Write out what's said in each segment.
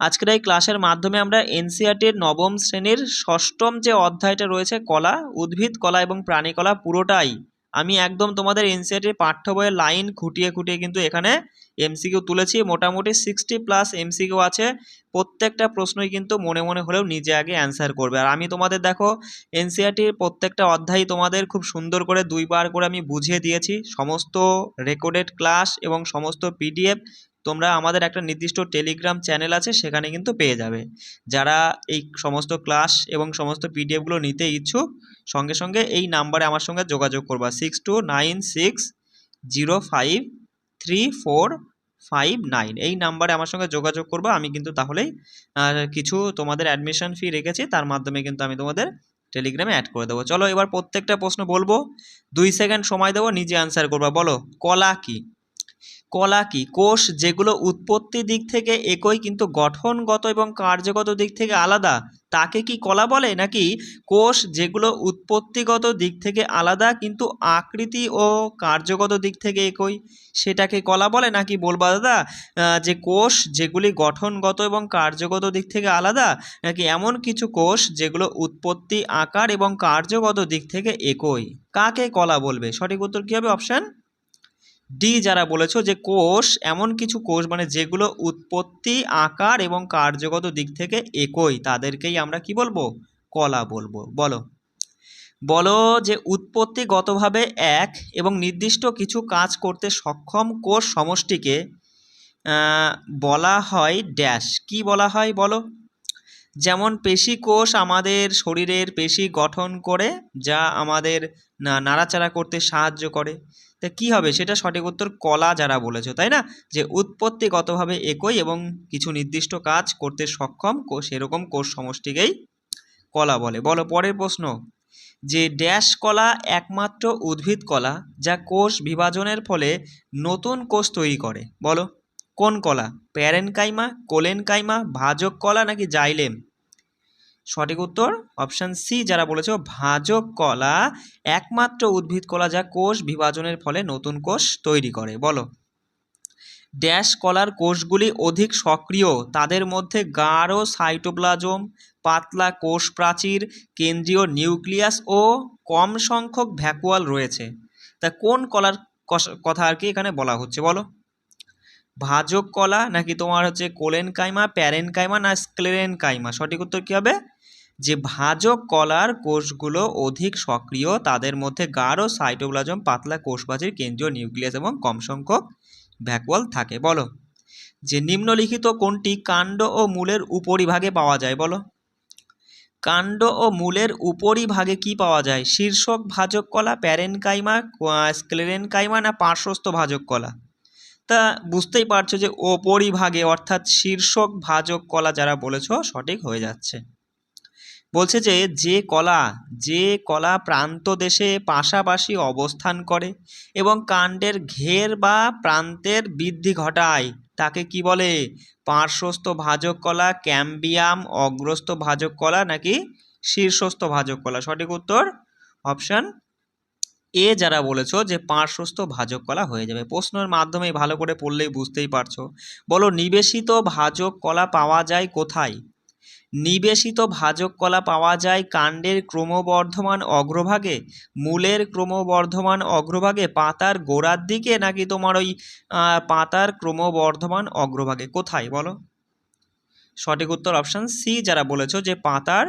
আজকের এই ক্লাসের মাধ্যমে আমরা এনসিআরটির নবম শ্রেণির ষষ্ঠম যে অধ্যায়টা রয়েছে, কলা, উদ্ভিদ, কলা এবং প্রাণী কলা পুরোটাই আমি একদম তোমাদের এনসিআরটির পাঠ্য বইয়ের লাইন খুঁটিয়ে খুঁটিয়ে কিন্তু এখানে এমসিকিউ তুলেছি। মোটামুটি সিক্সটি প্লাস এমসিকিউ আছে। প্রত্যেকটা প্রশ্নই কিন্তু মনে মনে হলেও নিজে আগে অ্যান্সার করবে। আর আমি তোমাদের দেখো এনসিআরটির প্রত্যেকটা অধ্যায় তোমাদের খুব সুন্দর করে দুইবার করে আমি বুঝিয়ে দিয়েছি। সমস্ত রেকর্ডেড ক্লাস এবং সমস্ত পিডিএফ তোমরা আমাদের একটা নির্দিষ্ট টেলিগ্রাম চ্যানেল আছে, সেখানে কিন্তু পেয়ে যাবে। যারা এই সমস্ত ক্লাস এবং সমস্ত পিডিএফগুলো নিতে ইচ্ছুক, সঙ্গে সঙ্গে এই নাম্বারে আমার সঙ্গে যোগাযোগ করবা। Six two nine six zero five three four five nine এই নাম্বারে আমার সঙ্গে যোগাযোগ করব, আমি কিন্তু তাহলেই কিছু তোমাদের অ্যাডমিশন ফি রেখেছি, তার মাধ্যমে কিন্তু আমি তোমাদের টেলিগ্রামে অ্যাড করে দেবো। চলো এবার প্রত্যেকটা প্রশ্ন বলব, দুই সেকেন্ড সময় দেবো, নিজে অ্যান্সার করবা। বলো, কলা কি? কলা কি? কোষ যেগুলো উৎপত্তি দিক থেকে একই কিন্তু গঠনগত এবং কার্যগত দিক থেকে আলাদা, তাকে কি কলা বলে? নাকি কোষ যেগুলো উৎপত্তিগত দিক থেকে আলাদা কিন্তু আকৃতি ও কার্যগত দিক থেকে একই, সেটাকে কলা বলে? নাকি বলবা, দাদা যে কোষ যেগুলি গঠনগত এবং কার্যগত দিক থেকে আলাদা, নাকি এমন কিছু কোষ যেগুলো উৎপত্তি আকার এবং কার্যগত দিক থেকে একই? কাকে কলা বলবে? সঠিক উত্তর কী হবে? অপশান ডি যারা বলেছ যে কোষ, এমন কিছু কোষ মানে যেগুলো উৎপত্তি, আকার এবং কার্যগত দিক থেকে একই, তাদেরকেই আমরা কি বলব? কলা বলব। বলো। বলো যে উৎপত্তিগতভাবে এক এবং নির্দিষ্ট কিছু কাজ করতে সক্ষম কোষ সমষ্টিকে বলা হয় ড্যাশ। কি বলা হয় বলো? যেমন পেশি কোষ আমাদের শরীরের পেশি গঠন করে, যা আমাদের নাড়াচাড়া করতে সাহায্য করে। তা কি হবে? সেটা সঠিক উত্তর কলা যারা বলেছ, তাই না? যে উৎপত্তিগতভাবে একই এবং কিছু নির্দিষ্ট কাজ করতে সক্ষম কোষ এরকম কোষ সমষ্টিকেই কলা বলে। বলো, পরের প্রশ্ন। যে ড্যাশ কলা একমাত্র উদ্ভিদ কলা যা কোষ বিভাজনের ফলে নতুন কোষ তৈরি করে। বলো, কোন কলা? প্যারেনকাইমা, কোলেনকাইমা, ভাজক কলা নাকি জাইলেম? সঠিক উত্তর অপশান সি, যারা বলেছ ভাজক কলা একমাত্র উদ্ভিদ কলা যা কোষ বিভাজনের ফলে নতুন কোষ তৈরি করে। বলো। ড্যাশ কলার কোষগুলি অধিক সক্রিয়, তাদের মধ্যে গাঢ় সাইটোপ্লাজম, পাতলা কোষ প্রাচীর, কেন্দ্রীয় নিউক্লিয়াস ও কম সংখ্যক ভ্যাকুয়াল রয়েছে। তা কোন কলার কথা আর কি এখানে বলা হচ্ছে? বলো। ভাজক কলা নাকি তোমার হচ্ছে কোলেন কাইমা প্যারেন কাইমা না স্ক্লেরেন কাইমা সঠিক উত্তর কী হবে? যে ভাজক কলার কোষগুলো অধিক সক্রিয়, তাদের মধ্যে গাঢ় সাইটোপ্লাজম, পাতলা কোষবাজির কেন্দ্রীয় নিউক্লিয়াস এবং কম সংখ্যক ভ্যাকুয়াল থাকে। বলো। যে নিম্নলিখিত কোনটি কাণ্ড ও মূলের উপরিভাগে পাওয়া যায়, বলো। কাণ্ড ও মূলের উপরিভাগে কি পাওয়া যায়? শীর্ষক ভাজক কলা, প্যারেনকাইমা স্ক্লেরেনকাইমা না পার্শ্বস্থ ভাজক কলা? তা বুঝতেই পারছ যে ওপরিভাগে অর্থাৎ শীর্ষক ভাজক কলা যারা বলেছ, সঠিক হয়ে যাচ্ছে। বলছে যে যে কলা যে কলা প্রান্ত দেশে পাশাপাশি অবস্থান করে এবং কাণ্ডের ঘের বা প্রান্তের বৃদ্ধি ঘটায়, তাকে কি বলে? পার্শ্বস্থ ভাজক কলা, ক্যাম্বিয়াম, অগ্রস্থ ভাজক কলা নাকি শীর্ষস্থ ভাজক কলা? সঠিক উত্তর, অপশান এ যারা বলেছ যে পার্শ্বস্থ ভাজক কলা হয়ে যাবে, প্রশ্নের মাধ্যমে ভালো করে পড়লেই বুঝতেই পারছ। বলো, নিবেশিত ভাজক কলা পাওয়া যায় কোথায়? নিবেশিত ভাজক কলা পাওয়া যায় কাণ্ডের ক্রমবর্ধমান অগ্রভাগে, মূলের ক্রমবর্ধমান অগ্রভাগে, পাতার গোড়ার দিকে, নাকি তোমার ওই পাতার ক্রমবর্ধমান অগ্রভাগে? কোথায় বলো? সঠিক উত্তর অপশান সি, যারা বলেছ যে পাতার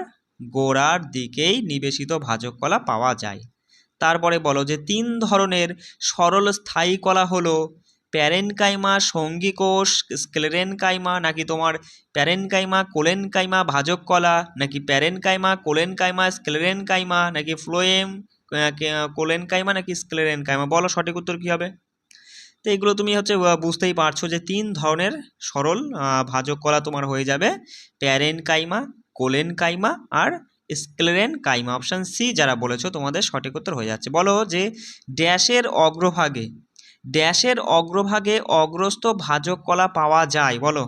গোড়ার দিকেই নিবেশিত ভাজক কলা পাওয়া যায়। তারপরে বলো যে তিন ধরনের সরল স্থায়ী কলা হলো প্যারেনকাইমা সঙ্গী কোষ নাকি তোমার প্যারেনকাইমা, কোলেনকাইমা, ভাজক কলা, নাকি প্যারেনকাইমা, কোলেনকাইমা, স্ক্লেরেনকাইমা, নাকি ফ্লোয়েম কোলেনকাইমা, নাকি স্ক্লেরেনকাইমা? বলো সঠিক উত্তর কী হবে? তো এগুলো তুমি হচ্ছে বুঝতেই পারছ যে তিন ধরনের সরল ভাজক কলা তোমার হয়ে যাবে, প্যারেনকাইমা, কোলেনকাইমা আর স্ক্লেরেন কাইমা অপশান সি যারা বলেছ তোমাদের সঠিক উত্তর হয়ে যাচ্ছে। বলো যে ড্যাশের অগ্রভাগে ড্যাশের অগ্রভাগে অগ্রস্থ ভাজক কলা পাওয়া যায়, বলো।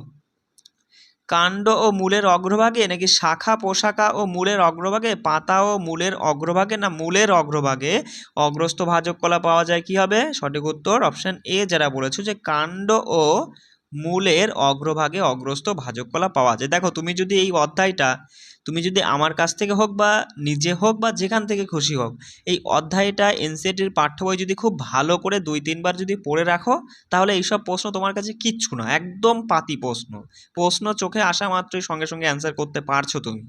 কাণ্ড ও মূলের অগ্রভাগে নাকি শাখা পোশাকা ও মূলের অগ্রভাগে, পাতা ও মূলের অগ্রভাগে না মূলের অগ্রভাগে অগ্রস্থ ভাজক কলা পাওয়া যায় কি হবে? সঠিক উত্তর অপশান এ যারা বলেছ যে কাণ্ড ও মূলের অগ্রভাগে অগ্রস্ত ভাজক কলা পাওয়া যায়। দেখো তুমি যদি এই অধ্যায়টা তুমি যদি আমার কাছ থেকে হোক বা নিজে হোক বা যেখান থেকে খুশি হোক, এই অধ্যায়টা এনসিএটির পাঠ্য বই যদি খুব ভালো করে দুই, তিনবার যদি পড়ে রাখো, তাহলে এইসব প্রশ্ন তোমার কাছে কিচ্ছু না, একদম পাতি প্রশ্ন। প্রশ্ন চোখে আসা মাত্রই সঙ্গে সঙ্গে অ্যান্সার করতে পারছ তুমি।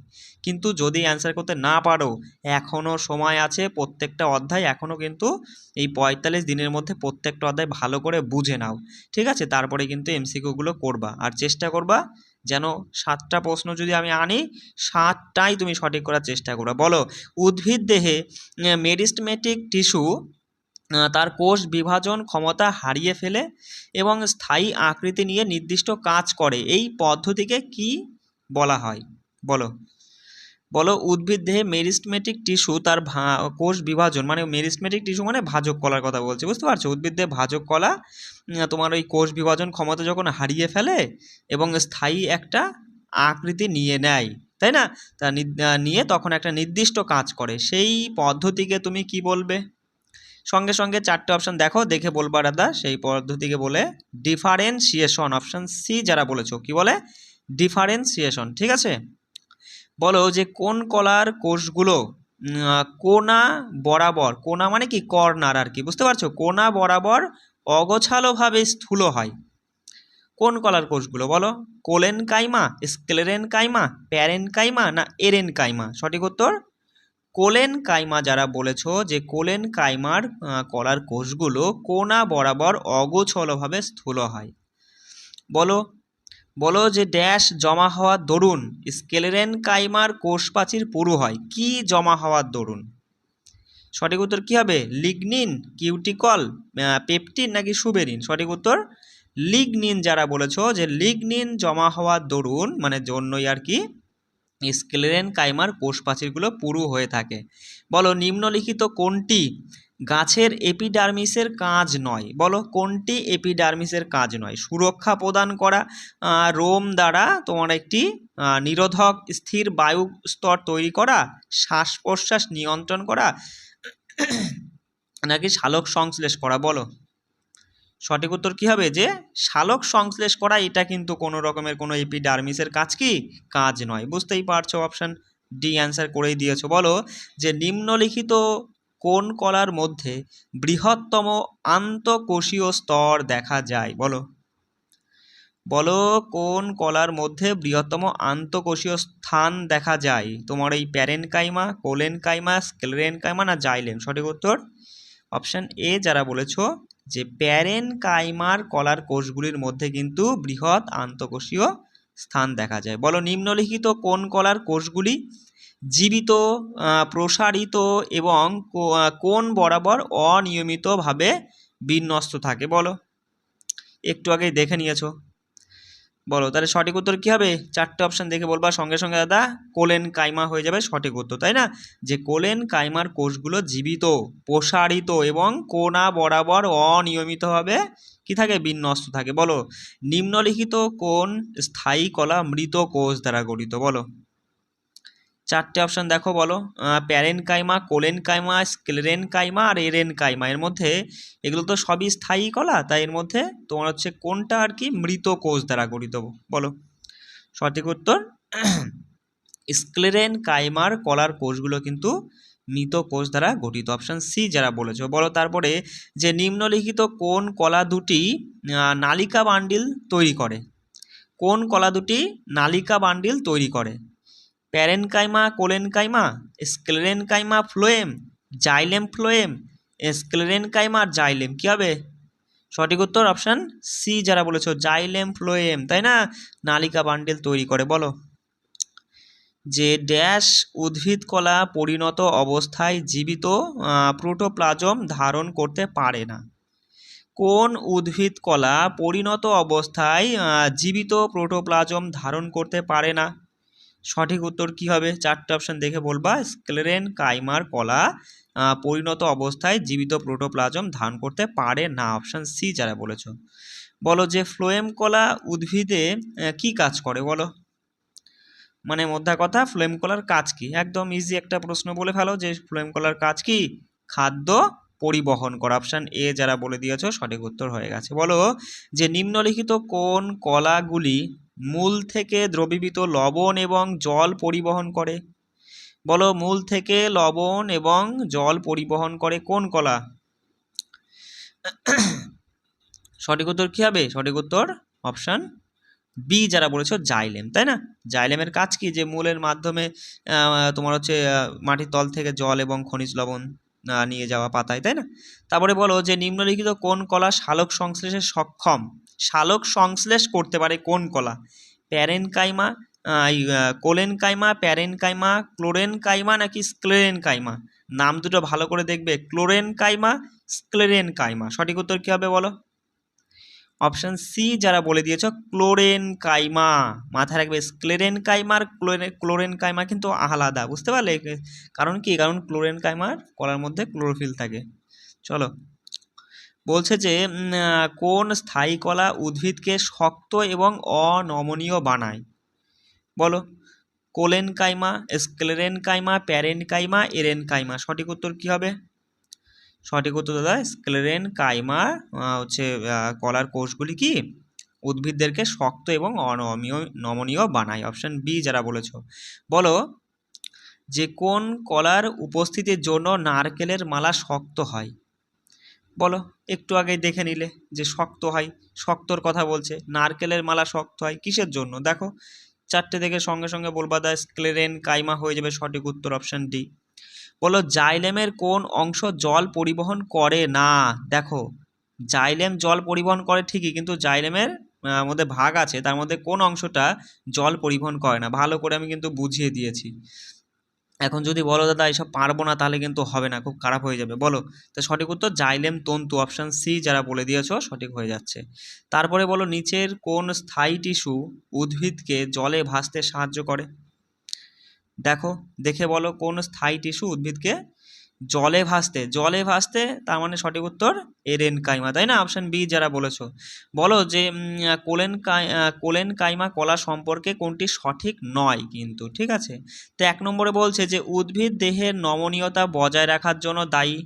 কিন্তু যদি অ্যান্সার করতে না পারো এখনও সময় আছে, প্রত্যেকটা অধ্যায় এখনও কিন্তু এই পঁয়তাল্লিশ দিনের মধ্যে প্রত্যেকটা অধ্যায় ভালো করে বুঝে নাও। ঠিক আছে? তারপরে কিন্তু এমসিকিউগুলো করবা। আর চেষ্টা করবা যেন সাতটা প্রশ্ন যদি আমি আনি, সাতটাই তুমি সঠিক করার চেষ্টা করো। বলো, উদ্ভিদ দেহে মেরিস্টমেটিক টিস্যু তার কোষ বিভাজন ক্ষমতা হারিয়ে ফেলে এবং স্থায়ী আকৃতি নিয়ে নির্দিষ্ট কাজ করে। এই পদ্ধতিকে কি বলা হয়? বলো। বলো, উদ্ভিদ দেহে মেরিস্টমেটিক টিস্যু তার কোষ বিভাজন মানে মেরিস্টমেটিক টিস্যু মানে ভাজক কলার কথা বলছে, বুঝতে পারছ? উদ্ভিদ দেহে ভাজক কলা তোমার ওই কোষ বিভাজন ক্ষমতা যখন হারিয়ে ফেলে এবং স্থায়ী একটা আকৃতি নিয়ে নেয়, তাই না? তা নিয়ে তখন একটা নির্দিষ্ট কাজ করে, সেই পদ্ধতিকে তুমি কি বলবে? সঙ্গে সঙ্গে চারটে অপশান দেখো, দেখে বলবা দাদা সেই পদ্ধতিকে বলে ডিফারেন্সিয়েশন অপশান সি যারা বলেছ, কি বলে? ডিফারেন্সিয়েশন ঠিক আছে? বলো যে কোন কলার কোষগুলো কোনা বরাবর, কোনা মানে কি? কর্নার আর কি, বুঝতে পারছ? কোনা বরাবর অগোছালোভাবে স্থূল হয়। কোন কলার কোষগুলো বলো? Collenchyma sclerenchyma parenchyma না এরেন কাইমা সঠিক উত্তর? কোলেন কাইমা যারা বলেছ যে কোলেন কাইমার কলার কোষগুলো কোনা বরাবর অগোছলভাবে স্থূল হয়। বলো বলো যে ড্যাশ জমা হওয়ার দরুন, স্কেলেরেন কাইমার কোষ প্রাচীর পুরু হয়। কি জমা হওয়ার দরুন? সঠিক উত্তর কী হবে? লিগনিন, কিউটিকল পেপটিন নাকি সুবেরিন? সঠিক উত্তর লিগনিন যারা বলেছ যে লিগনিন জমা হওয়ার দরুন মানে জন্যই আর কি, স্কেলেরেন কাইমার কোষ প্রাচীরগুলো পুরু হয়ে থাকে। বলো নিম্নলিখিত কোনটি? গাছের এপিডার্মিসের কাজ নয়। বলো, কোনটি এপিডার্মিসের কাজ নয়? সুরক্ষা প্রদান করা রোম দ্বারা তোমার একটি নিরোধক স্থির বায়ু স্তর তৈরি করা শ্বাস প্রশ্বাস নিয়ন্ত্রণ করা, নাকি শালক সংশ্লেষ করা? বলো। সঠিক উত্তর কী হবে? যে শালক সংশ্লেষ করা, এটা কিন্তু কোনো রকমের কোনো এপিডার্মিসের কাজ কি? কাজ নয়। বুঝতেই পারছ অপশান ডি অ্যান্সার করেই দিয়েছ। বলো যে নিম্নলিখিত কোন কলার মধ্যে বৃহত্তম আন্তঃকোষীয় স্তর দেখা যায়? বলো। বলো কোন কলার মধ্যে বৃহত্তম আন্তঃকোষীয় স্থান দেখা যায়? তোমার এই parenchyma collenchyma sclerenchyma না জাইলেম সঠিক উত্তর? অপশান এ যারা বলেছ যে প্যারেন কাইমার কলার কোষগুলির মধ্যে কিন্তু বৃহৎ আন্তঃকোষীয় স্থান দেখা যায়। বলো নিম্নলিখিত কোন কলার কোষগুলি জীবিত প্রসারিত এবং কোন বরাবর অনিয়মিতভাবে বিন্যস্ত থাকে। বলো। একটু আগেই দেখে নিয়েছো। বলো, তাহলে সঠিক উত্তর কী হবে? চারটে অপশান দেখে বলবা। সঙ্গে সঙ্গে দাদা, কোলেন কাইমা হয়ে যাবে সঠিক উত্তর, তাই না? যে কোলেন কাইমার কোষগুলো জীবিত, প্রসারিত এবং কোনা বরাবর অনিয়মিতভাবে কি থাকে? বিন্যস্ত থাকে। বলো, নিম্নলিখিত কোন স্থায়ী কলা মৃত কোষ দ্বারা গঠিত। বলো। চারটে অপশন দেখো বলো। Parenchyma collenchyma sclerenchyma আর এরেন কাইমা এর মধ্যে এগুলো তো সবই স্থায়ী কলা, তাই এর মধ্যে তোমার হচ্ছে কোনটা আর কি মৃত কোষ দ্বারা গঠিত বলো। সঠিক উত্তর স্ক্লেরেন কাইমার কলার কোষগুলো কিন্তু মৃত কোষ দ্বারা গঠিত। অপশান সি যারা বলেছ, বলো তারপরে যে নিম্নলিখিত কোন কলা দুটি নালিকা বান্ডিল তৈরি করে? কোন কলা দুটি নালিকা বান্ডিল তৈরি করে? প্যারেন collenchyma collenchyma sclerenchyma phloem, xylem, phloem sclerenchyma আর জাইলেম। কী হবে? সঠিক উত্তর অপশান সি, যারা বলেছ, জাইলেম, ফ্লোয়েম, তাই না? নালিকা বান্ডেল তৈরি করে, বলো। যে ড্যাশ উদ্ভিদ কলা পরিণত অবস্থায় জীবিত প্রোটোপ্লাজম ধারণ করতে পারে না। কোন উদ্ভিদ কলা পরিণত অবস্থায় জীবিত, প্রোটোপ্লাজম ধারণ করতে পারে না? সঠিক উত্তর কি হবে? চারটে অপশন দেখে বলবা। স্ক্লেরেন কাইমার, কলা পরিণত অবস্থায় জীবিত প্রোটোপ্লাজম ধারণ করতে পারে না। অপশান সি যারা বলেছ। বলো যে ফ্লোয়েম কলা উদ্ভিদে কি কাজ করে বলো? মানে মধ্যা কথা, ফ্লোয়েম কলার কাজ কি? একদম ইজি একটা প্রশ্ন বলে ফেলো যে ফ্লোয়েম কলার কাজ কি? খাদ্য পরিবহন করা। অপশান এ যারা বলে দিয়েছ, সঠিক উত্তর হয়ে গেছে। বলো যে নিম্নলিখিত কোন কলাগুলি মূল থেকে দ্রবীভূত লবণ এবং জল পরিবহন করে। বলো, মূল থেকে লবণ এবং জল পরিবহন করে কোন কলা? সঠিক উত্তর কী হবে? সঠিক উত্তর অপশান বি, যারা বলেছ জাইলেম, তাই না? জাইলেমের কাজ কি? যে মূলের মাধ্যমে তোমার হচ্ছে মাটির তল থেকে জল এবং খনিজ লবণ নিয়ে যাওয়া পাতায়, তাই না? তারপরে বলো যে নিম্নলিখিত কোন কলা শালক সংশ্লেষে সক্ষম? শালক সংশ্লেষ করতে পারে কোন কলা? Parenchyma collenchyma parenchyma chlorenchyma নাকি স্ক্লেরেন কাইমা নাম দুটো ভালো করে দেখবে। ক্লোরেন কাইমা স্ক্লেরেন কাইমা সঠিক উত্তর কী হবে বলো? অপশান সি যারা বলে দিয়েছ ক্লোরেন কাইমা মাথায় রাখবে স্ক্লেরেন কাইমার ক্লোরেন ক্লোরেন কাইমা কিন্তু আলাদা, বুঝতে পারলে? কারণ কি? কারণ ক্লোরেন কাইমার কলার মধ্যে ক্লোরোফিল থাকে। চলো বলছে যে কোন স্থায়ী কলা উদ্ভিদকে শক্ত এবং অনমনীয় বানায়? বলো। Collenchyma sclerenchyma parenchyma aerenchyma সঠিক উত্তর কী হবে? সঠিক উত্তর দাদা স্ক্লেরেন কাইমা হচ্ছে কলার কোষগুলি কি উদ্ভিদদেরকে শক্ত এবং অনমনীয়, নমনীয় বানায়? অপশান বি যারা বলেছ। বলো যে, কোন কলার উপস্থিতির জন্য নারকেলের মালা শক্ত হয়? বলো, একটু আগেই দেখে নিলে যে শক্ত হয়, শক্তর কথা বলছে। নারকেলের মালা শক্ত হয়, কিসের জন্য? দেখো, চারটে থেকে সঙ্গে সঙ্গে বলবা দা স্ক্লেরেন কাইমা হয়ে যাবে সঠিক উত্তর অপশন ডি বলো, জাইলেমের কোন অংশ জল পরিবহন করে না? দেখো, জাইলেম জল পরিবহন করে ঠিকই, কিন্তু জাইলেমের মধ্যে ভাগ আছে, তার মধ্যে কোন অংশটা জল পরিবহন করে না? ভালো করে আমি কিন্তু বুঝিয়ে দিয়েছি। এখন যদি বলো দাদা, এসব পারব না তাহলে কিন্তু হবে না, খুব খারাপ হয়ে যাবে। বলো, তো সঠিক উত্তর জাইলেম তন্তু অপশান সি যারা বলে দিয়েছ সঠিক হয়ে যাচ্ছে। তারপরে বলো, নিচের কোন স্থায়ী টিস্যু উদ্ভিদকে জলে ভাসতে সাহায্য করে? দেখো, দেখে বলো কোন স্থায়ী টিস্যু উদ্ভিদকে জলে ভাসতে জলে ভাসতে তার মানে সঠিক উত্তর এরেন কাইমা তাই না? অপশন বি যারা বলেছ। বলো যে কোলেন কোলেন কাইমা কলা সম্পর্কে কোনটি সঠিক নয় কিন্তু, ঠিক আছে? তো এক নম্বরে বলছে যে, উদ্ভিদ দেহের নমনীয়তা বজায় রাখার জন্য দায়ী।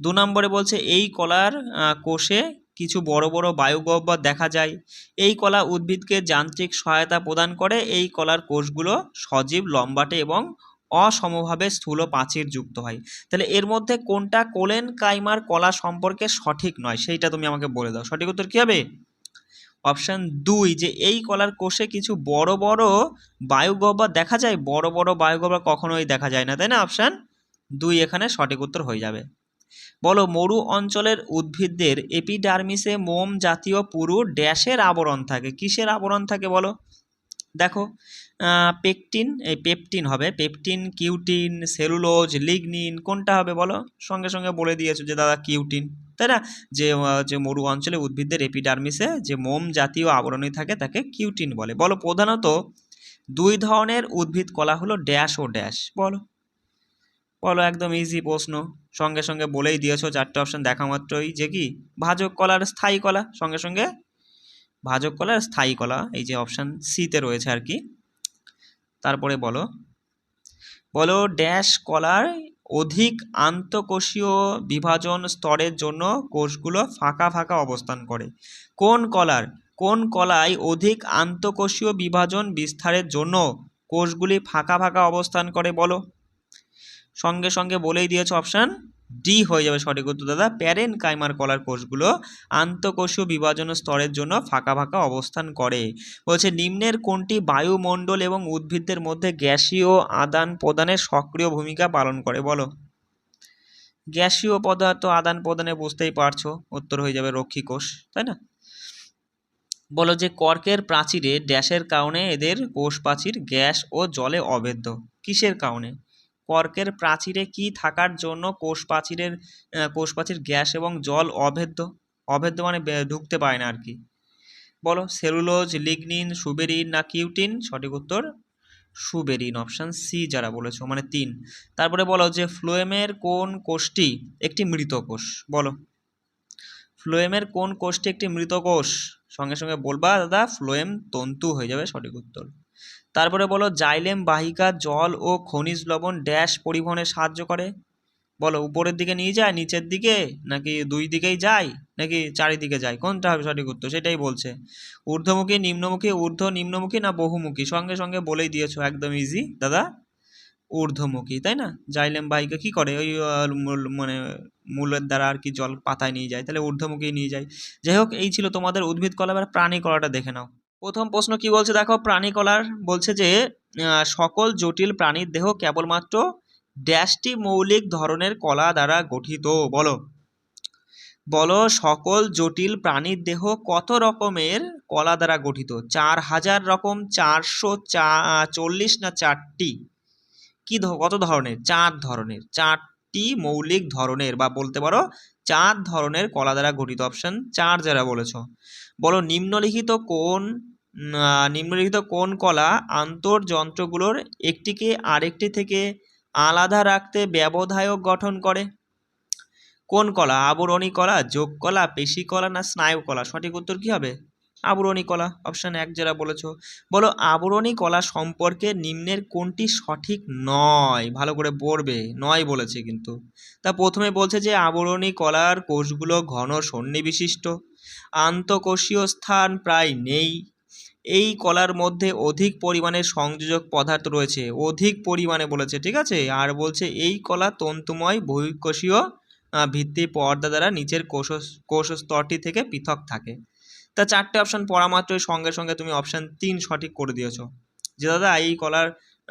দু নম্বরে বলছে, এই কলার কোষে কিছু বড় বড় বায়ুগহ্বর দেখা যায়। এই কলা উদ্ভিদকে যান্ত্রিক সহায়তা প্রদান করে। এই কলার কোষগুলো সজীব, লম্বাটে এবং অসমভাবে স্থূল প্রাচীর যুক্ত হয়। তাহলে এর মধ্যে কোনটা কোলেন কাইমার কলা সম্পর্কে সঠিক নয়, সেইটা তুমি আমাকে বলে দাও। সঠিক উত্তর কী হবে? অপশান দুই, যে এই কলার কোষে কিছু বড় বড় বায়ুগহ্বর দেখা যায়? বড় বড় বায়ুগহ্বর কখনোই দেখা যায় না, তাই না? অপশান দুই, এখানে সঠিক উত্তর হয়ে যাবে। বলো, মরু অঞ্চলের উদ্ভিদদের এপিডার্মিসে মোম জাতীয় পুরু ড্যাশের আবরণ থাকে। কিসের আবরণ থাকে বলো? দেখো পেকটিন এই পেপটিন হবে পেপটিন কিউটিন সেলুলোজ লিগনিন কোনটা হবে বলো? সঙ্গে সঙ্গে বলে দিয়েছ যে দাদা কিউটিন তাই না? যে যে মরু অঞ্চলে উদ্ভিদদের এপিডার্মিসে যে মোম জাতীয় আবরণী থাকে তাকে কিউটিন বলে। বলো প্রধানত দুই ধরনের উদ্ভিদ কলা হলো ড্যাশ ও ড্যাশ বলো। বলো একদম ইজি প্রশ্ন। সঙ্গে সঙ্গে বলেই দিয়েছ, চারটে অপশন দেখা মাত্রই যে কি? ভাজক কলার স্থায়ী কলা, সঙ্গে সঙ্গে ভাজক কলার স্থায়ী কলা, এই যে অপশান সিতে রয়েছে আর কি। তারপরে বলো। বলো ড্যাশ কলার অধিক আন্তঃকোষীয় বিভাজন স্তরের জন্য কোষগুলো ফাঁকা ফাঁকা অবস্থান করে। কোন কলার? কোন কলায় অধিক আন্তঃকোষীয় বিভাজন বিস্তারের জন্য কোষগুলি ফাঁকা ফাঁকা অবস্থান করে বলো। সঙ্গে সঙ্গে বলেই দিয়েছে অপশান ডি হয়ে যাবে সঠিক উত্তর, দাদা। প্যারেন কাইমার কলার কোষগুলো আন্তঃকোষীয় বিভাজন স্তরের জন্য ফাঁকা ফাঁকা অবস্থান করে। বলছে, নিম্নের কোনটি বায়ুমণ্ডল এবং উদ্ভিদদের মধ্যে গ্যাসীয় আদান প্রদানে সক্রিয় ভূমিকা পালন করে? বলো। গ্যাসীয় পদার্থ আদান প্রদানে বুঝতেই পারছ, উত্তর হয়ে যাবে রক্ষী কোষ, তাই না? বলো যে, কর্কের প্রাচীরে ড্যাশের কারণে এদের কোষ প্রাচীর গ্যাস ও জলে অবেদ্য কিসের কারণে? কর্কের প্রাচীরে কি থাকার জন্য কোষ প্রাচীরের কোষ প্রাচীর গ্যাস এবং জল অভেদ্য অভেদ্য মানে ঢুকতে পারে না আর কি? বলো, সেলুলোজ, লিগনিন, সুবেরিন না কিউটিন? সঠিক উত্তর, সুবেরিন অপশান সি যারা বলেছ মানে তিন। তারপরে বলো যে ফ্লোয়েমের কোন কোষটি একটি মৃত কোষ? বলো। ফ্লোয়েমের কোন কোষটি একটি মৃত কোষ? সঙ্গে সঙ্গে বলবা, দাদা, ফ্লোয়েম তন্তু হয়ে যাবে, সঠিক উত্তর। তারপরে বলো, জাইলেম বাহিকা জল ও খনিজ লবণ ড্যাশ পরিবহনে সাহায্য করে। বলো, উপরের দিকে নিয়ে যায়, নিচের দিকে? নাকি দুই দিকেই যায়? নাকি চারিদিকে যায়? কোনটা হবে সঠিক উত্তর? সেটাই বলছে। ঊর্ধ্বমুখী, নিম্নমুখী, ঊর্ধ্ব, নিম্নমুখী না বহুমুখী? সঙ্গে সঙ্গে বলেই দিয়েছ, একদম ইজি দাদা, ঊর্ধ্বমুখী, তাই না? জাইলেম বাইকে কি করে? ওই মানে মূলের দ্বারা আর কি জল পাতায় নিয়ে যায়। তাহলে ঊর্ধ্বমুখী নিয়ে যায়। যাই হোক, এই ছিল তোমাদের উদ্ভিদ কলা প্রাণী কলাটা দেখে নাও। প্রথম প্রশ্ন কি বলছে? দেখো, প্রাণী কলার বলছে যে সকল জটিল প্রাণীর দেহ কেবলমাত্র ড্যাশটি মৌলিক ধরনের কলা দ্বারা গঠিত। বলো। বলো, সকল জটিল প্রাণীর দেহ কত রকমের কলা দ্বারা গঠিত? চার হাজার রকম, চারশো চল্লিশ না চারটি? কি কত ধরনের? চার ধরনের। চারটি মৌলিক ধরনের বা বলতে পারো, চার ধরনের কলা দ্বারা গঠিত। অপশন চার যারা বলেছ। বলো, নিম্নলিখিত কোন নিম্নলিখিত কোন কলা আন্তর্যন্ত্রগুলোর একটিকে আরেকটি থেকে আলাদা রাখতে ব্যবধায়ক গঠন করে? কোন কলা, আবরণী কলা, যোগ কলা, পেশি কলা না স্নায়ু কলা? সঠিক উত্তর কি হবে? আবরণী কলা অপশান এক যারা বলেছ। বলো, আবরণী কলা সম্পর্কে নিম্নের কোনটি সঠিক নয়? ভালো করে পড়বে, নয় বলেছে কিন্তু। তা প্রথমে বলছে যে, আবরণী কলার কোষগুলো ঘন সন্নিবিশিষ্ট। আন্তঃকোষীয় স্থান প্রায় নেই। এই কলার মধ্যে অধিক পরিমাণে সংযোজক পদার্থ রয়েছে। অধিক পরিমাণে বলেছে, ঠিক আছে? আর বলছে, এই কলা তন্তুময় বহিঃকোষীয় ভিত্তি পর্দা দ্বারা নিচের কোষ, কোষস্তরটি থেকে পৃথক থাকে। তা চারটে অপশন পড়া মাত্রই। সঙ্গে সঙ্গে তুমি অপশন তিন সঠিক করে দিয়েছ। যে, দাদা, এই কলার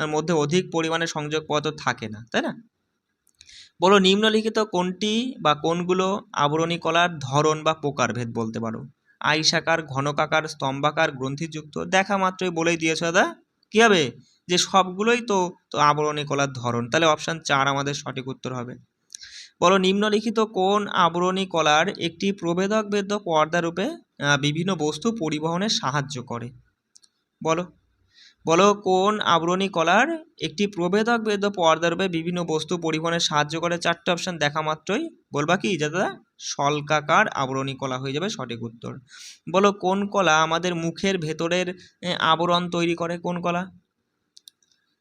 মধ্যে অধিক পরিমাণে সংযোগ পদার্থ থাকে না, তাই না? বলো নিম্নলিখিত কোনটি বা কোনগুলো আবরণী কলার ধরন বা প্রকারভেদ বলতে পারো? আইসাকার ঘনকাকার স্তম্ভাকার গ্রন্থিযুক্ত দেখা মাত্রই বলেই দিয়েছ দাদা। কী হবে? যে সবগুলোই তো তো আবরণী কলার ধরন। তাহলে অপশান চার আমাদের সঠিক উত্তর হবে। বলো নিম্নলিখিত কোন আবরণী কলার একটি প্রভেদক বেদ্য পর্দা রূপে আহ, বিভিন্ন বস্তু পরিবহনে সাহায্য করে? বলো। বলো, কোন আবরণী কলার একটি প্রভেদক বেদ্য পর্দা রূপে বিভিন্ন বস্তু পরিবহনে সাহায্য করে? চারটে অপশন দেখা মাত্রই। বলবা কি দাদা? শল্কাকার আবরণী কলা হয়ে যাবে সঠিক উত্তর। বলো, কোন কলা আমাদের মুখের ভেতরের আবরণ তৈরি করে? কোন কলা?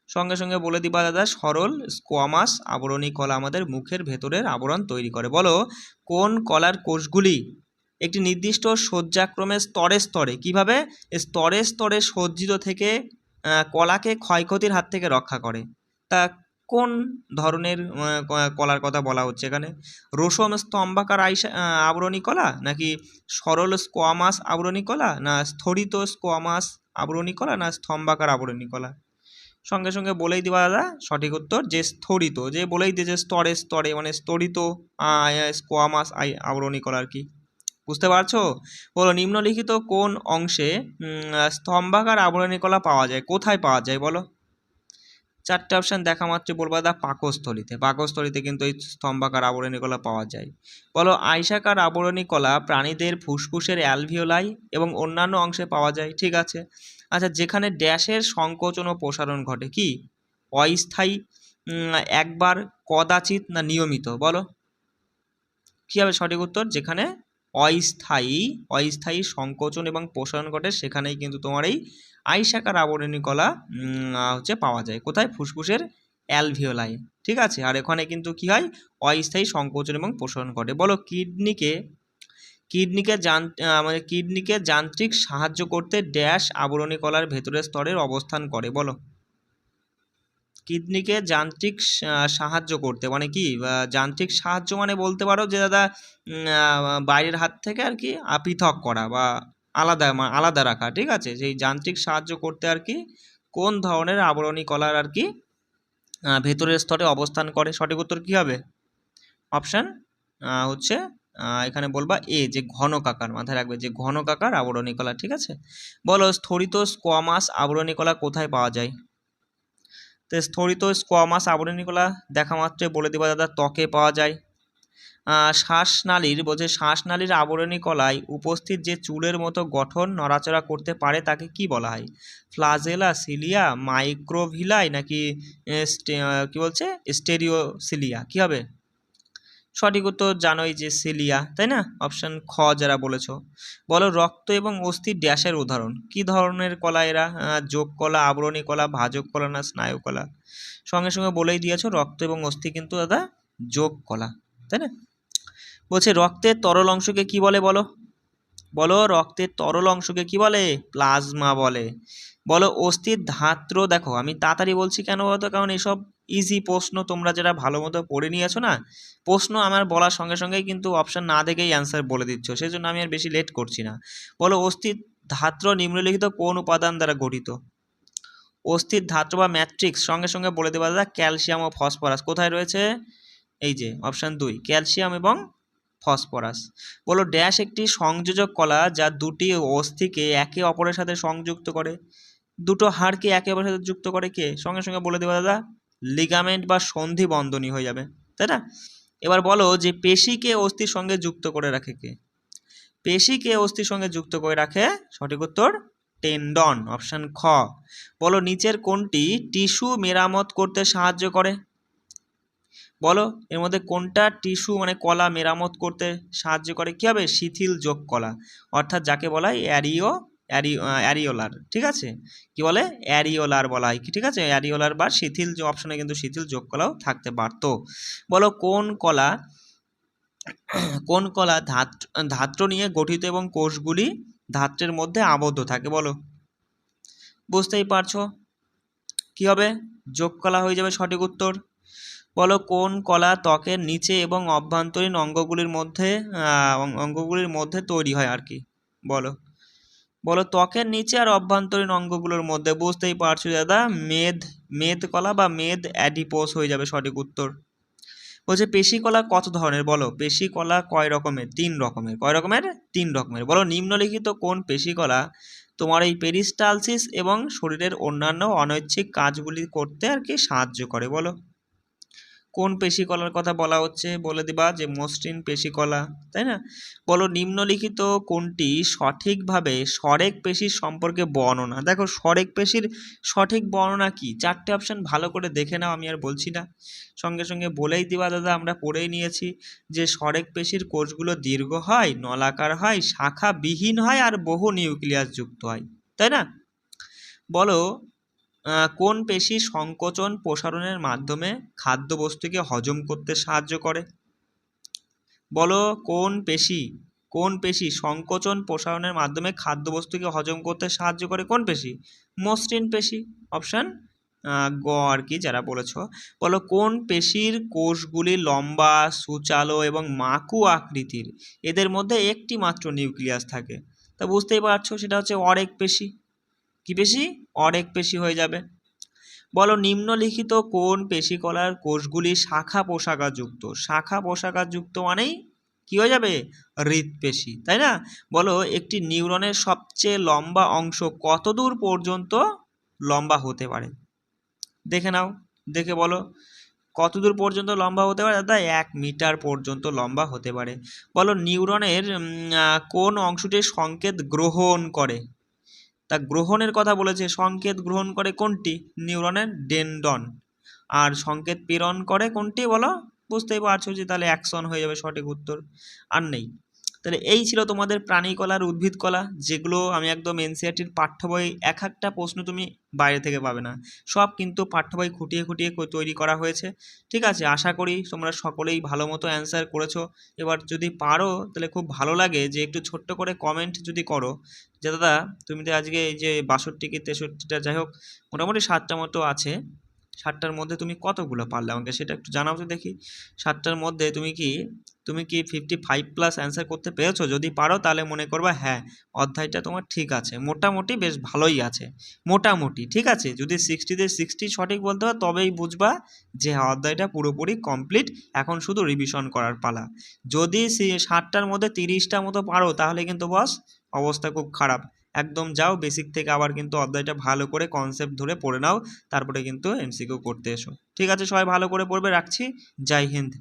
সঙ্গে সঙ্গে বলে দিবা দাদা, সরল, স্কোয়ামাস আবরণী কলা আমাদের মুখের ভেতরের আবরণ তৈরি করে। বলো, কোন কলার কোষগুলি একটি নির্দিষ্ট শয্যাক্রমে স্তরে স্তরে, কীভাবে? স্তরে স্তরে সজ্জিত থেকে কলাকে ক্ষয়ক্ষতির হাত থেকে রক্ষা করে। তা কোন ধরনের কলার কথা বলা হচ্ছে এখানে? রসম স্তম্ভাকার আইসা আবরণী কলা? নাকি সরল স্কোয়ামাস আবরণী কলা? না স্থরিত স্কোয়ামাস আবরণী কলা? না স্তম্ভাকার আবরণী কলা? সঙ্গে সঙ্গে বলেই দিবা দাদা, সঠিক উত্তর, যে স্থরিত, যে বলেই দিয়েছে স্তরে স্তরে মানে স্তরিত স্কোয়ামাস আই, আবরণী কলা আর কি? বুঝতে পারছ? বলো, নিম্নলিখিত কোন অংশে স্তম্ভাকার আবরণী কলা পাওয়া যায়? কোথায় পাওয়া যায় বলো? চারটে অপশান দেখা মাত্র বলবা দা পাকস্থলিতে। পাকস্থলিতে কিন্তু এই স্তম্ভাকার আবরণী কলা পাওয়া যায়। বলো আইসাকার আবরণী কলা প্রাণীদের ফুসফুসের অ্যালভিওলাই এবং অন্যান্য অংশে পাওয়া যায়। ঠিক আছে। আচ্ছা যেখানে ড্যাশের সংকোচন ও প্রসারণ ঘটে, কি? অস্থায়ী একবার কদাচিৎ না নিয়মিত, বলো। কী হবে সঠিক উত্তর? যেখানে অস্থায়ী অস্থায়ী সংকোচন এবং প্রসারণ ঘটে, সেখানেই কিন্তু তোমার এই আইসাকার আবরণী কলা হচ্ছে পাওয়া যায়। কোথায়? ফুসফুসের অ্যালভিওলাই ঠিক আছে? আর এখানে কিন্তু কি হয়? অস্থায়ী সংকোচন এবং প্রসারণ ঘটে। বলো, কিডনিকে কিডনিকে যান মানে কিডনিকে যান্ত্রিক সাহায্য করতে ড্যাশ আবরণী কলার ভেতরের স্তরের অবস্থান করে। বলো। কিডনিকে যান্ত্রিক সাহায্য করতে। মানে কি? যান্ত্রিক সাহায্য মানে বলতে পারো যে, দাদা বাইরের হাত থেকে আর কি পৃথক করা বা আলাদা, মা- আলাদা রাখা, ঠিক আছে? সেই যান্ত্রিক সাহায্য করতে আর কি, কোন ধরনের আবরণী কলার আর কি ভেতরের স্তরে অবস্থান করে? সঠিক উত্তর কী হবে? অপশান হচ্ছে এখানে বলবা এ, যে ঘনকাকার মাথায় রাখবে যে ঘনকাকার আবরণী কলা, ঠিক আছে? বলো, স্থরিত স্কোয়ামাস আবরণী কলা কোথায় পাওয়া যায়? তো স্থরিত স্কোয়ামাস কলা দেখা মাত্রে বলে দেবা দাদা, ত্বকে পাওয়া যায়। শ্বাসনালীর, বলছে শ্বাসনালীর আবরণী কলায় উপস্থিত যে চুলের মতো গঠন নড়াচড়া করতে পারে তাকে কি বলা হয়? ফ্লাজেলা সিলিয়া, মাইক্রোভিলাই নাকি কি বলছে? স্টেরিওসিলিয়া, কি হবে? সঠিক উত্তর জানোই যে সিলিয়া, তাই না? অপশন খ যারা বলেছ। বলো রক্ত এবং অস্থি ড্যাশের উদাহরণ। কি ধরনের কলা এরা? যোগ কলা, আবরণী কলা, ভাজক কলা না স্নায়ু কলা? সঙ্গে সঙ্গে বলেই দিয়েছ, রক্ত এবং অস্থি কিন্তু দাদা যোগ কলা, তাই না? বলছে রক্তের তরল অংশকে কি বলে বলো? বলো রক্তের তরল অংশকে কি বলে? প্লাজমা বলে। বলো অস্থির ধাত্র, দেখো আমি তাড়াতাড়ি বলছি কেন বলতো কারণ এসব ইজি প্রশ্ন তোমরা যারা ভালো মতো পড়ে নিয়েছো না, প্রশ্ন আমার বলার সঙ্গে সঙ্গেই কিন্তু অপশান না দেখেই অ্যান্সার বলে দিচ্ছ সেই জন্য আমি আর বেশি লেট করছি না। বলো, অস্থির ধাত্র নিম্নলিখিত কোন উপাদান দ্বারা গঠিত? অস্থির ধাত্র বা ম্যাট্রিক্স সঙ্গে সঙ্গে বলে দেওয়া দাদা ক্যালসিয়াম ও ফসফরাস কোথায় রয়েছে? এই যে অপশান দুই ক্যালসিয়াম এবং ফসফরাস বলো ড্যাশ একটি সংযোজক কলা যা দুটি অস্থিকে একে অপরের সাথে সংযুক্ত করে। দুটো হাড়কে একে অপরের সাথে যুক্ত করে কে? সঙ্গে সঙ্গে বলে দেবো দাদা লিগামেন্ট বা সন্ধি বন্ধনী হয়ে যাবে, তাই না? এবার বলো যে পেশিকে অস্থির সঙ্গে যুক্ত করে রাখে কে? পেশিকে অস্থির সঙ্গে যুক্ত করে রাখে সঠিক উত্তর, টেন্ডন, অপশান খ। বলো নিচের কোনটি টিস্যু মেরামত করতে সাহায্য করে? বলো এর মধ্যে কোনটা টিস্যু মানে কলা মেরামত করতে সাহায্য করে? কী হবে? শিথিল যোগ কলা অর্থাৎ যাকে বলা হয় অ্যারিও অ্যারি অ্যারিওলার, ঠিক আছে? কি বলে? অ্যারিওলার বলা হয় ঠিক আছে? অ্যারিওলার বা শিথিল যে অপশনে কিন্তু শিথিল যোগ কলাও থাকতে পারতো। বলো কোন কলা কোন কলা ধাত, ধাত্র নিয়ে গঠিত এবং কোষগুলি ধাত্রের মধ্যে আবদ্ধ থাকে, বলো। বুঝতেই পারছ? কি হবে? যোগ কলা হয়ে যাবে সঠিক উত্তর। বলো কোন কলা ত্বকের নিচে এবং অভ্যন্তরীণ অঙ্গগুলির মধ্যে অঙ্গগুলির মধ্যে তৈরি হয় আর কি, বলো। বলো, ত্বকের নিচে আর অভ্যন্তরীণ অঙ্গগুলোর মধ্যে বুঝতেই পারছ দাদা, মেদ মেদ কলা বা মেদ অ্যাডিপোস হয়ে যাবে সঠিক উত্তর। বলছে, পেশি কলা কত ধরনের? বলো, পেশি কলা কয় রকমের? তিন রকমের। কয় রকমের? তিন রকমের। বলো, নিম্নলিখিত কোন পেশি কলা তোমার এই পেরিস্টালসিস এবং শরীরের অন্যান্য অনৈচ্ছিক কাজগুলি করতে আর কি সাহায্য করে? বলো। কোন পেশিকলার কথা বলা হচ্ছে? বলে দিবা যে মসৃণ পেশিকলা, তাই না? বলো নিম্নলিখিত কোনটি সঠিকভাবে সরেক পেশির সম্পর্কে বর্ণনা? দেখো, সরেক পেশির সঠিক বর্ণনা কি? চারটে অপশান ভালো করে দেখে নাও, আমি আর বলছি না। সঙ্গে সঙ্গে বলেই দিবা, দাদা, আমরা পড়েই নিয়েছি যে সরেক পেশির কোষগুলো দীর্ঘ হয়, নলাকার হয়, শাখাবিহীন হয়, আর বহু নিউক্লিয়াস যুক্ত হয়, তাই না? বলো কোন পেশি সংকোচন প্রসারণের মাধ্যমে খাদ্যবস্তুকে হজম করতে সাহায্য করে? বলো, কোন পেশি কোন পেশি সংকোচন প্রসারণের মাধ্যমে খাদ্যবস্তুকে হজম করতে সাহায্য করে? কোন পেশি? মসৃণ পেশি। অপশান গ আর কি যারা বলেছ। বলো, কোন পেশির কোষগুলি লম্বা, সুচালো এবং মাকু আকৃতির? এদের মধ্যে একটি মাত্র নিউক্লিয়াস থাকে। তা বুঝতেই পারছ, সেটা হচ্ছে অরেক পেশি। কি পেশি? অরেক পেশি হয়ে যাবে। বলো, নিম্নলিখিত কোন পেশিকলার কোষগুলি শাখা পোশাকাযুক্ত? শাখা পোশাকাযুক্ত মানেই কি হয়ে যাবে? হৃদপেশি তাই না? বলো, একটি নিউরনের সবচেয়ে লম্বা অংশ কত দূর পর্যন্ত লম্বা হতে পারে? দেখে নাও, দেখে বলো কত দূর পর্যন্ত লম্বা হতে পারে? দাদা এক মিটার পর্যন্ত লম্বা হতে পারে। বলো, নিউরনের কোন অংশটি সংকেত গ্রহণ করে? তা গ্রহণের কথা বলেছে। সংকেত গ্রহণ করে কোনটি? নিউরনের ডেনডন। আর সংকেত প্রেরণ করে কোনটি বলো? বুঝতেই পারছ যে তাহলে অ্যাকশন হয়ে যাবে সঠিক উত্তর। আর নেই। তাহলে এই ছিল তোমাদের প্রাণী কলা আর উদ্ভিদ কলা, যেগুলো আমি একদম এনসিআরটির পাঠ্য বই এক একটা প্রশ্ন তুমি বাইরে থেকে পাবে না। সব কিন্তু পাঠ্য বই খুঁটিয়ে খুঁটিয়ে তৈরি করা হয়েছে। ঠিক আছে, আশা করি তোমরা সকলেই ভালো মতো অ্যান্সার করেছ। এবার যদি পারো, তাহলে খুব ভালো লাগে যে একটু ছোট্ট করে কমেন্ট যদি করো, যে দাদা, তুমি তো আজকে এই যে বাষট্টি কি তেষট্টিটা, যাই হোক, মোটামুটি সাতটা মতো আছে। ষাটটার মধ্যে তুমি কতগুলো পারলে আমাকে সেটা একটু জানাও তো দেখি। সাতটার মধ্যে তুমি কি তুমি কি ফিফটি ফাইভ প্লাস অ্যান্সার করতে পেরেছ? যদি পারো তাহলে মনে করবা হ্যাঁ অধ্যায়টা তোমার ঠিক আছে। মোটামুটি বেশ ভালোই আছে। মোটামুটি, ঠিক আছে? যদি সিক্সটিতে সিক্সটি সঠিক বলতে হয়, তবেই বুঝবা যে হ্যাঁ অধ্যায়টা পুরোপুরি কমপ্লিট এখন শুধু রিভিশন করার পালা। যদি ষাটটার মধ্যে তিরিশটা মতো পারো, তাহলে কিন্তু বস অবস্থা খুব খারাপ। একদম যাও বেসিক থেকে আবার কিন্তু অধ্যায়টা ভালো করে কনসেপ্ট ধরে পড়ে নাও, তারপরে কিন্তু এমসিকিউ করতে এসো। ঠিক আছে, সবাই ভালো করে পড়বে, রাখছি। জয় হিন্দ।